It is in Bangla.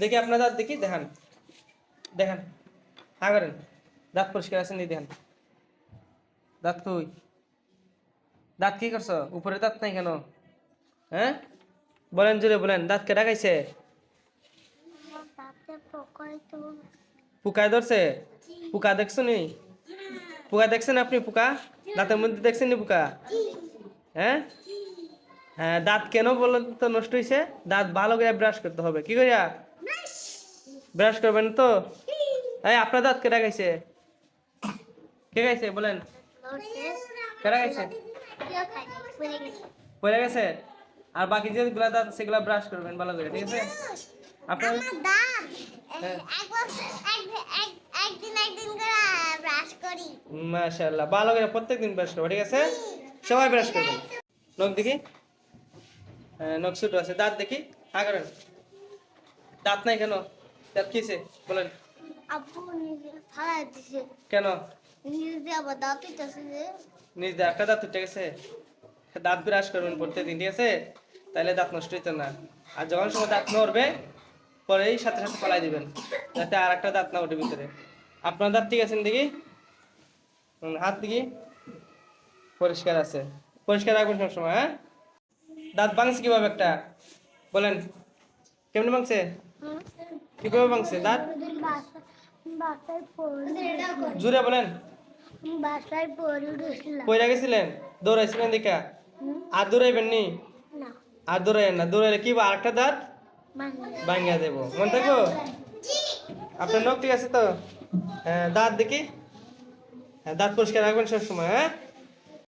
দেখি আপনার দাঁত দেখি, দেখান। দেখান। হ্যাঁ করেন। দাঁত পরিষ্কার আছে নি, দেখান। দাঁত কই? দাঁত কি করছ? উপরে দাঁত নাই কেন? হ্যাঁ? বলেন জোরে বলেন, দাঁত কেটা তাতে পোকায় ধরছে? পোকা দেখছ নি? পোকা দেখছেন আপনি পোকা? দাঁতের মধ্যে দেখছেন নি পোকা? হ্যাঁ? হ্যাঁ দাঁত কেন বলেন তো নষ্ট হয়েছে দাঁত ভালো করে ব্রাশ করতে হবে। কি করিয়া ব্রাশ করবেন তো? এই আপনার দাঁত কেটা খাইছে কে খাইছে বলেন? কেটা খাইছে পড়ে গেছে? পড়ে গেছে আর বাকি যেগুলো দাঁত সেগুলা ব্রাশ করবেন ভালো করে ঠিক আছে? আপনার মাশাআল্লাহ ভালো করে প্রত্যেকদিন ব্রাশ করবে ঠিক আছে? সবাই ব্রাশ করবেন। নখ দেখি। হ্যাঁ নখ ছোট আছে দাঁত দেখি। হ্যাঁ করেন দাঁত নাই কেন? দাঁত কিসে বলেন। আব্বু নিজে ফালাই দিছে। কেন? নিজে আবার দাঁত হইতেছে যে। নিজ একটা দাঁত উঠে গেছে? দাঁত ব্রাশ করবেন প্রত্যেকদিন ঠিক আছে? তাহলে দাঁত নষ্ট হইতো না। আর যখন সময় দাঁত নড়বে পরেই সাথে সাথে ফলাই দিবেন যাতে আর একটা দাঁত না ওঠে ভিতরে। আপনার দাঁত ঠিক আছেন দেখি? হাত দেখি? পরিষ্কার আছে। পরিষ্কার রাখবেন সবসময় হ্যাঁ? দাঁত ভাঙছে কীভাবে একটা? বলেন। কেমনে ভাঙছে? কীভাবে ভাঙছে? দাঁত? জুড়ে বলেন। কইরা গেছিলেন? দৌড়াইছিলেন দেখা আর দৌড়াইবেন নি। আর দৌড়াইয়েন না। দৌড়াইলে কি আরেকটা দাঁত? ভাঙ্গা দেবো। মনে থাকব? আপনার নখ ঠিক আছে তো? হ্যাঁ দাঁত দেখি। হ্যাঁ দাঁত পরিষ্কার রাখবেন সব সময় হ্যাঁ?